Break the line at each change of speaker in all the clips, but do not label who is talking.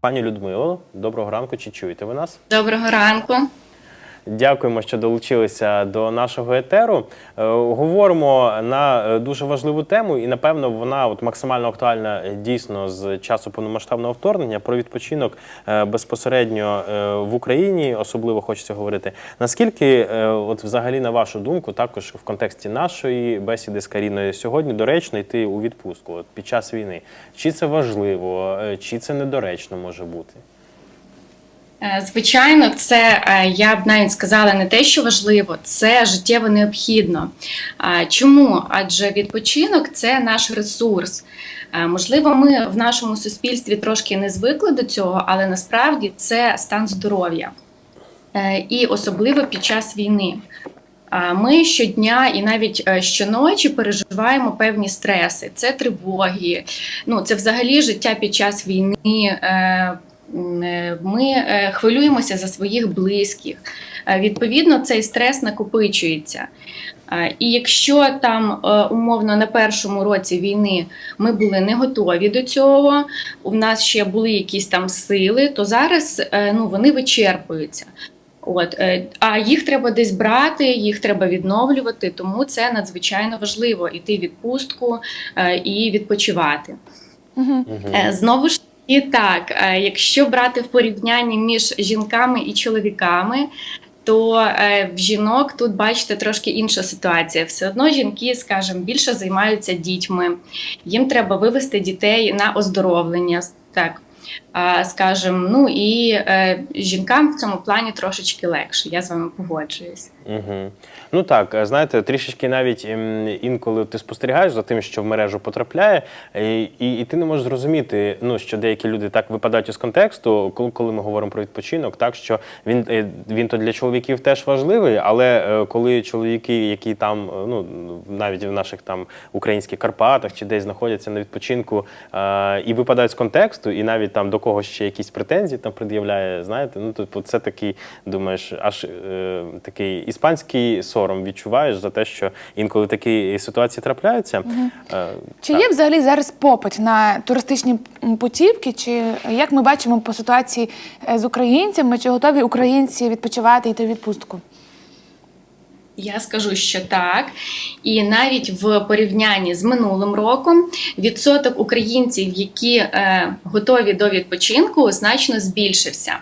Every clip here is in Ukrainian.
Пані Людмило, доброго ранку. Чи чуєте ви нас?
Доброго ранку.
Дякуємо, що долучилися до нашого етеру. Е, Говоримо на е, дуже важливу тему, і напевно вона от максимально актуальна е, дійсно з часу повномасштабного вторгнення про відпочинок безпосередньо в Україні. Особливо хочеться говорити. Наскільки, от взагалі, на вашу думку, також в контексті нашої бесіди з Каріною сьогодні доречно йти у відпустку от, під час війни? Чи це важливо, чи це недоречно може бути?
Е, Звичайно, це е, я б навіть сказала не те, що важливо, це життєво необхідно. Чому? Адже відпочинок це наш ресурс. Е, Можливо, ми в нашому суспільстві трошки не звикли до цього, але насправді це стан здоров'я. І особливо під час війни. Ми щодня і навіть щоночі переживаємо певні стреси. Це тривоги, ну це взагалі життя під час війни. Е, Ми е, хвилюємося за своїх близьких. Е, Відповідно, цей стрес накопичується. І якщо там умовно на першому році війни ми були не готові до цього, у нас ще були якісь там сили, то зараз ну, вони вичерпуються. От, а їх треба десь брати, їх треба відновлювати, тому це надзвичайно важливо іти в відпустку і відпочивати. Е, Знову ж таки, так, е, якщо брати в порівнянні між жінками і чоловіками, то е, в жінок тут бачите трошки інша ситуація. Все одно жінки, скажімо, більше займаються дітьми, їм треба вивести дітей на оздоровлення. Так. А, Скажем, ну і е, жінкам в цьому плані трошечки легше. Я з вами погоджуюсь.
Угу. Ну так, е, знаєте, трішечки навіть ем, інколи ти спостерігаєш за тим, що в мережу потрапляє, і, і, і ти не можеш зрозуміти, ну що деякі люди так випадають із контексту, коли, коли ми говоримо про відпочинок, так що він, е, він то для чоловіків теж важливий, але е, коли чоловіки, які там, е, ну навіть в наших там українських Карпатах чи десь знаходяться на відпочинку е, і випадають з контексту, і навіть там до когось ще якісь претензії там пред'являє, знаєте, ну типу, це такий, думаєш, аж е, такий іспанський сором відчуваєш за те, що інколи такі ситуації трапляються. Е,
Чи
так.
є взагалі зараз попит на туристичні путівки? Чи як ми бачимо по ситуації е, з українцями, чи готові українці відпочивати йти в відпустку?
Я скажу, що так. І навіть в порівнянні з минулим роком відсоток українців, які е, готові до відпочинку, значно збільшився.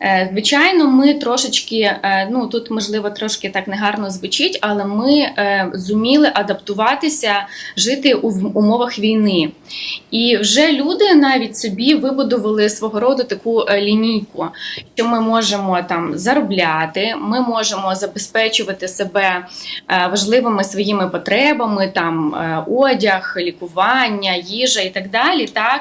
Е, Звичайно, ми трошечки, е, ну тут можливо трошки так негарно звучить, але ми е, зуміли адаптуватися, жити у умовах війни. І вже люди навіть собі вибудували свого роду таку лінійку, що ми можемо там заробляти, ми можемо забезпечувати себе важливими своїми потребами, там одяг, лікування, їжа і так далі. Так,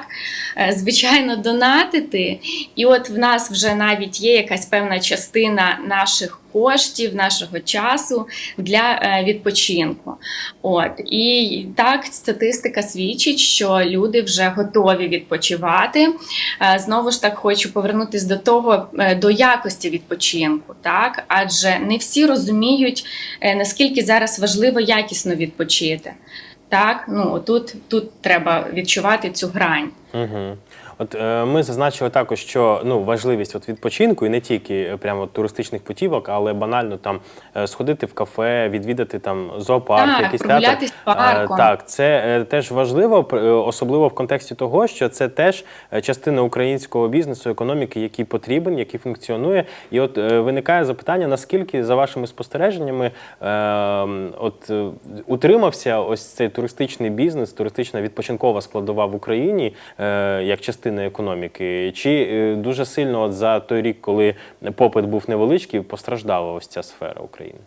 звичайно, донатити. І от в нас вже навіть є якась певна частина наших коштів, нашого часу для е, відпочинку. От і так статистика свідчить, що люди вже готові відпочивати. Е, Знову ж так хочу повернутися до того е, до якості відпочинку, так адже не всі розуміють наскільки зараз важливо якісно відпочити. Так, ну тут, тут треба відчувати цю грань.
Угу. От е, ми зазначили також, що ну важливість от відпочинку і не тільки е, прямо туристичних путівок, але банально там е, сходити в кафе, відвідати там зоопарк,
Так,
якийсь
прогулятись
театр.
парком.
Е, так, це е, теж важливо, пр- е, особливо в контексті того, що це теж е, частина українського бізнесу, економіки, який потрібен, який функціонує. І от е, виникає запитання, наскільки за вашими спостереженнями е, от е, утримався ось цей туристичний бізнес, туристична відпочинкова складова в Україні е, як частина економіки, чи е, дуже сильно от за той рік, коли попит був невеличкий, постраждала ось ця сфера України?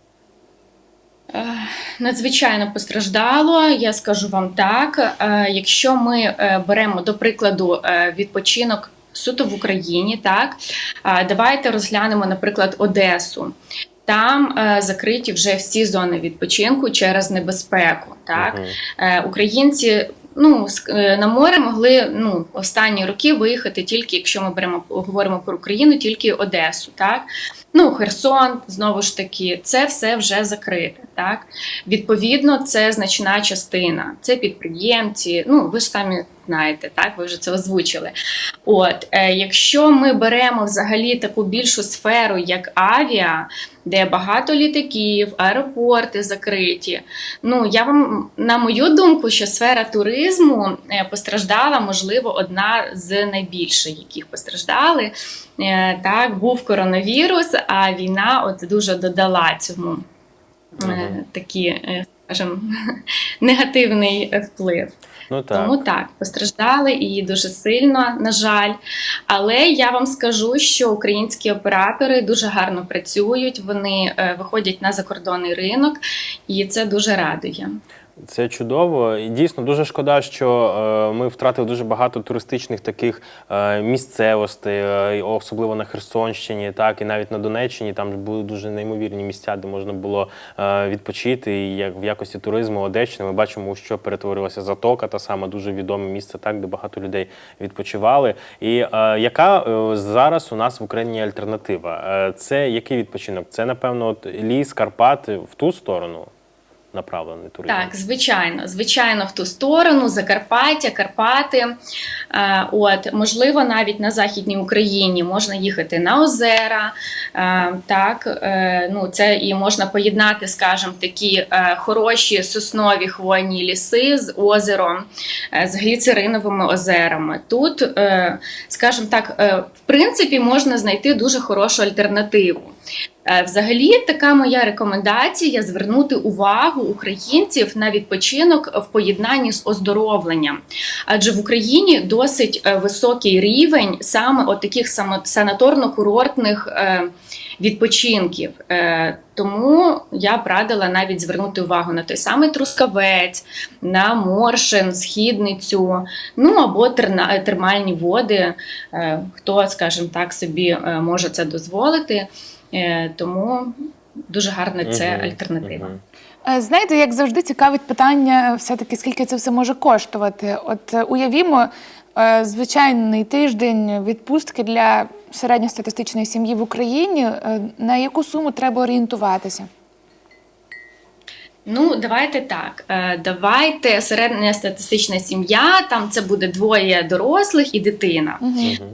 Надзвичайно постраждало, я скажу вам так. Е, Якщо ми е, беремо до прикладу е, відпочинок суто в Україні, так е, давайте розглянемо, наприклад, Одесу. Там е, закриті вже всі зони відпочинку через небезпеку. Так
Мгм.
Е, українці ну е, на море могли ну останні роки виїхати тільки, якщо ми беремо говоримо про Україну, тільки Одесу, так ну Херсон, знову ж таки, це все вже закрите. Так відповідно, це значна частина. Це підприємці. Ну ви ж самі знаєте, так ви вже це озвучили. От, е, якщо ми беремо взагалі таку більшу сферу, як авіа, де багато літаків, аеропорти закриті. Ну я вам на мою думку, що сфера туризму е, постраждала, можливо, одна з найбільших, яких постраждали. Е, Так, був коронавірус, а війна от дуже додала цьому е,
Мгм.
е, скажімо, негативний вплив.
Ну так.
Тому так, постраждали і дуже сильно, на жаль. Але я вам скажу, що українські оператори дуже гарно працюють, вони е, виходять на закордонний ринок, і це дуже радує.
Це чудово. І дійсно дуже шкода, що е, ми втратили дуже багато туристичних таких е, місцевостей, е, особливо на Херсонщині, так і навіть на Донеччині. Там були дуже неймовірні місця, де можна було відпочити. І як в якості туризму Одещини ми бачимо, що перетворилася затока, та сама дуже відоме місце, так де багато людей відпочивали. І яка зараз у нас в Україні альтернатива? Це який відпочинок? Це напевно от ліс, Карпати в ту сторону направлений туризм.
Так, звичайно, звичайно, в ту сторону, Закарпаття, Карпати. Е, От, можливо, навіть на Західній Україні можна їхати на озера. Е, Так, е, ну, це і можна поєднати, скажімо, такі хороші соснові хвойні ліси з озером, з гліцериновими озерами. Тут, скажімо так, в принципі, можна знайти дуже хорошу альтернативу. Е, Взагалі, така моя рекомендація звернути увагу українців на відпочинок в поєднанні з оздоровленням. Адже в Україні досить е, високий рівень саме от таких санаторно-курортних е, відпочинків. Тому я б радила навіть звернути увагу на той самий Трускавець, на Моршин, Східницю, ну або термальні води. Хто, скажімо так, собі може це дозволити. Е, Тому дуже гарна це
Мгм,
альтернатива.
мгм.
Е, Знаєте, як завжди цікавить питання, все-таки скільки це все може коштувати. От е, уявімо, звичайний тиждень відпустки для середньостатистичної сім'ї в Україні. На яку суму треба орієнтуватися?
Ну, давайте так. Е, Давайте середня статистична сім'я, там це буде двоє дорослих і дитина.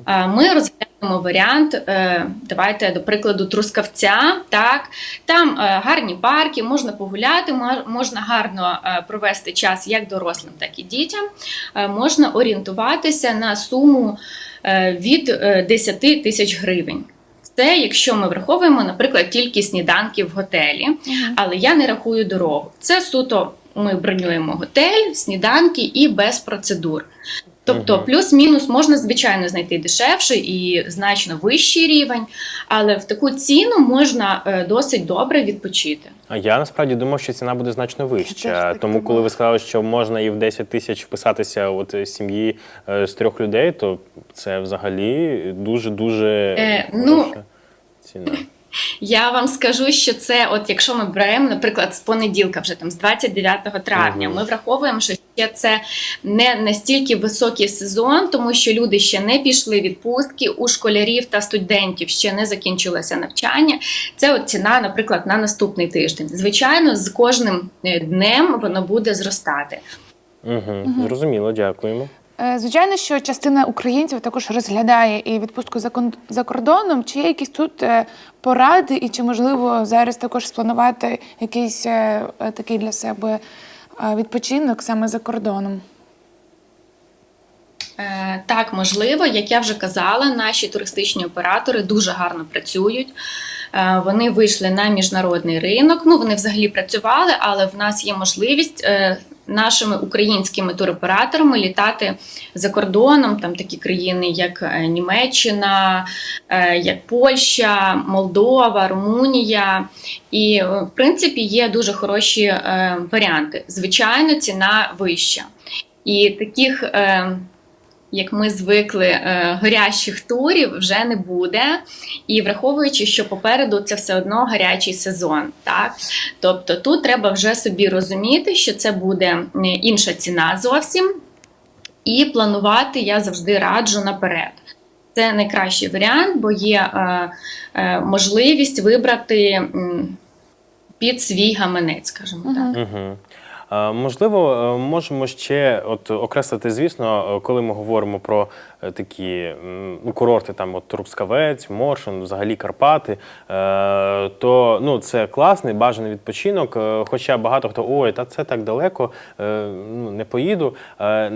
Е, Ми розглянемо варіант. е, Давайте до прикладу Трускавця. Так, там гарні парки, можна погуляти, можна гарно провести час як дорослим, так і дітям. Можна орієнтуватися на суму від е, 10 тисяч гривень. Це якщо ми враховуємо, наприклад, тільки сніданки в готелі, але я не рахую дорогу. Це суто ми бронюємо готель, сніданки і без процедур. Тобто, плюс-мінус можна звичайно знайти дешевший і значно вищий рівень, але в таку ціну можна е, досить добре відпочити.
А я насправді думав, що ціна буде значно вища. Тому, коли ви сказали, що можна і в 10 тисяч вписатися от е, сім'ї е, з трьох людей, то це взагалі дуже дуже
Е, ну,
ціна.
Я вам скажу, що це, от якщо ми беремо, наприклад, з понеділка, вже там з 29 травня, ми враховуємо, що ще це не настільки високий сезон, тому що люди ще не пішли відпустки, у школярів та студентів ще не закінчилося навчання. Це от ціна, наприклад, на наступний тиждень. Звичайно, з кожним е, днем воно буде зростати.
Угу. Зрозуміло, дякуємо.
Е, Звичайно, що частина українців також розглядає і відпустку за кордоном. Чи є якісь тут е, поради, і чи можливо зараз також спланувати якийсь е, такий для себе відпочинок саме за кордоном?
Так, можливо, як я вже казала, наші туристичні оператори дуже гарно працюють. Вони вийшли на міжнародний ринок. Ну, вони взагалі працювали, але в нас є можливість нашими українськими туроператорами літати за кордоном, там такі країни, як е, Німеччина, е, як Польща, Молдова, Румунія. І, е, в принципі, є дуже хороші варіанти. Звичайно, ціна вища. І таких. Як ми звикли, е, горящих турів вже не буде. І враховуючи, що попереду це все одно гарячий сезон. Так? Тобто тут треба вже собі розуміти, що це буде інша ціна зовсім. І планувати я завжди раджу наперед. Це найкращий варіант, бо є е, е, можливість вибрати м, під свій гаманець, скажімо так.
Угу. Е, Можливо, е, можемо ще от окреслити, звісно, е, коли ми говоримо про такі ну, курорти, там от Трускавець, Моршин, взагалі Карпати, е, то ну, це класний, бажаний відпочинок. е, Хоча багато хто ой, та це так далеко, е, ну, не поїду. Е,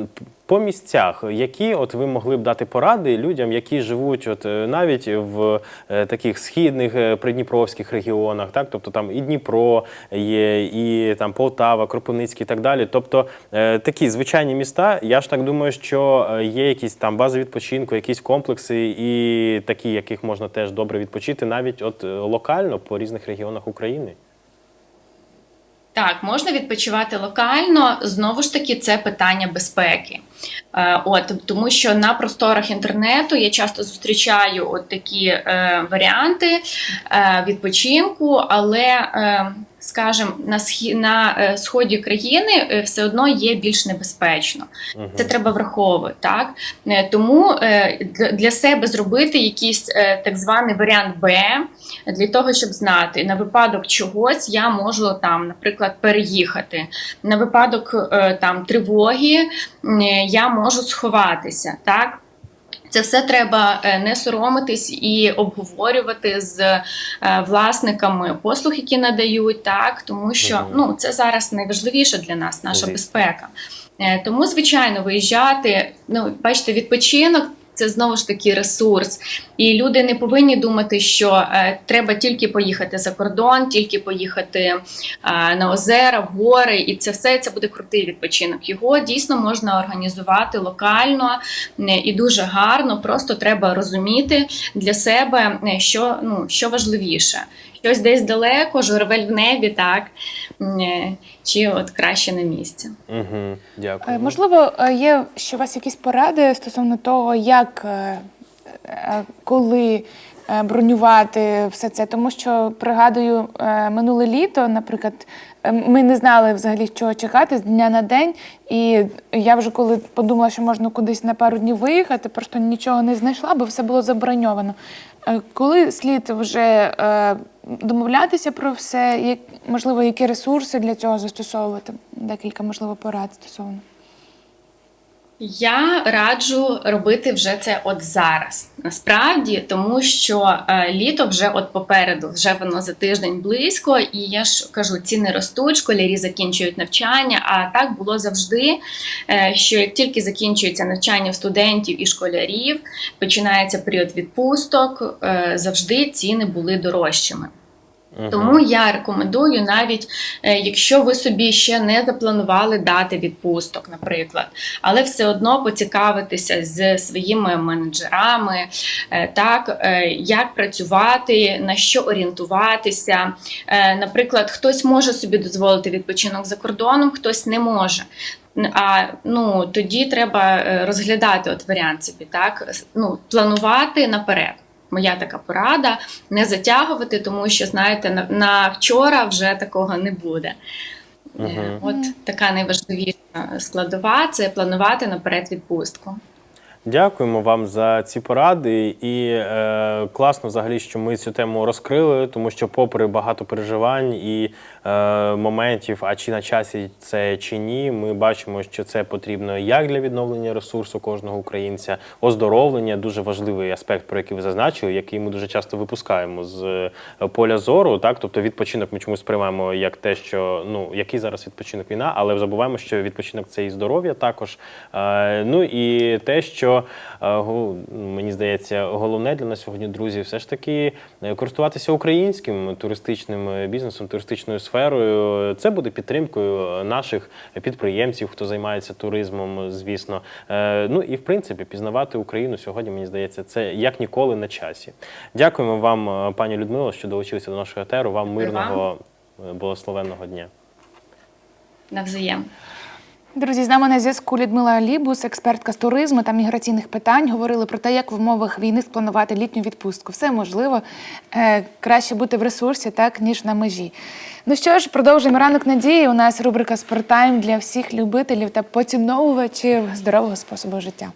По місцях, які от ви могли б дати поради людям, які живуть от е, навіть в е, таких східних е, придніпровських регіонах, так тобто там і Дніпро є, і там Полтава, Кропивницький і так далі. Тобто е, такі звичайні міста. Я ж так думаю, що е, є якісь там бази відпочинку, якісь комплекси, і такі, яких можна теж добре відпочити, навіть от е, локально по різних регіонах України.
Так, можна відпочивати локально. Знову ж таки, це питання безпеки. Е, От тому, що на просторах інтернету я часто зустрічаю от такі е, варіанти е, відпочинку, але, е, скажімо, на схі на е, сході країни е, все одно є більш небезпечно. Це треба враховувати. Так Е, тому для- себе зробити якийсь так званий варіант Б для того, щоб знати на випадок чогось я можу там, наприклад, переїхати. На випадок там тривоги я можу сховатися. Так. Це все треба е, не соромитись і обговорювати з е, власниками послуг, які надають, так тому що ну це зараз найважливіше для нас, наша безпека. Е, Тому, звичайно, виїжджати. Ну, бачите, відпочинок це знову ж таки ресурс. І люди не повинні думати, що е, треба тільки поїхати за кордон, тільки поїхати е, на озера, в гори, і це все це буде крутий відпочинок. Його дійсно можна організувати локально е, і дуже гарно. Просто треба розуміти для себе, е, що ну що важливіше. Щось десь далеко, журавель в небі, так чи от краще на місці.
Угу, дякую.
Е, Можливо, е, є ще у вас якісь поради стосовно того, як е, коли бронювати все це, тому що пригадую минуле літо, наприклад, ми не знали взагалі, чого чекати з дня на день. І я вже коли подумала, що можна кудись на пару днів виїхати, просто нічого не знайшла, бо все було заброньовано. Коли слід вже домовлятися про все, як можливо, які ресурси для цього застосовувати? Декілька можливо порад стосовно.
Я раджу робити вже це от зараз. Насправді, тому що е, літо вже от попереду, вже воно за тиждень близько, і я ж кажу, ціни ростуть, школярі закінчують навчання. А так було завжди. е, що як тільки закінчується навчання студентів і школярів, починається період відпусток, е, завжди ціни були дорожчими. Тому я рекомендую, навіть е, якщо ви собі ще не запланували дати відпусток, наприклад, але все одно поцікавитися з своїми менеджерами, е, так е, як працювати, на що орієнтуватися. Наприклад, хтось може собі дозволити відпочинок за кордоном, хтось не може. А ну тоді треба розглядати от варіант собі, так ну планувати наперед. Моя така порада не затягувати, тому що знаєте, на, на вчора вже такого не буде.
Мгм.
От така найважливіша складова це планувати наперед відпустку.
Дякуємо вам за ці поради. І е, класно взагалі, що ми цю тему розкрили, тому що, попри багато переживань і е, моментів, а чи на часі це чи ні, ми бачимо, що це потрібно як для відновлення ресурсу кожного українця, оздоровлення дуже важливий аспект, про який ви зазначили, який ми дуже часто випускаємо з е, поля зору. Так, тобто відпочинок ми чомусь сприймаємо як те, що ну який зараз відпочинок війна, але забуваємо, що відпочинок це і здоров'я також. Е, ну і те, що е, мені здається, головне для нас сьогодні, друзі, все ж таки е, користуватися українським туристичним е, бізнесом, туристичною сферою. Це буде підтримкою наших підприємців, хто займається туризмом, звісно. Ну і в принципі пізнавати Україну сьогодні, мені здається, це як ніколи на часі. Дякуємо вам, пані Людмило, що долучилися до нашого етеру. Вам мирного благословенного дня.
Навзаєм.
Друзі, з нами на зв'язку Людмила Лібус, експертка з туризму та міграційних питань. Говорили про те, як в умовах війни спланувати літню відпустку. Все можливо. Е, краще бути в ресурсі, так ніж на межі. Ну що ж, продовжуємо ранок надії. У нас рубрика Спортайм для всіх любителів та поціновувачів здорового способу життя.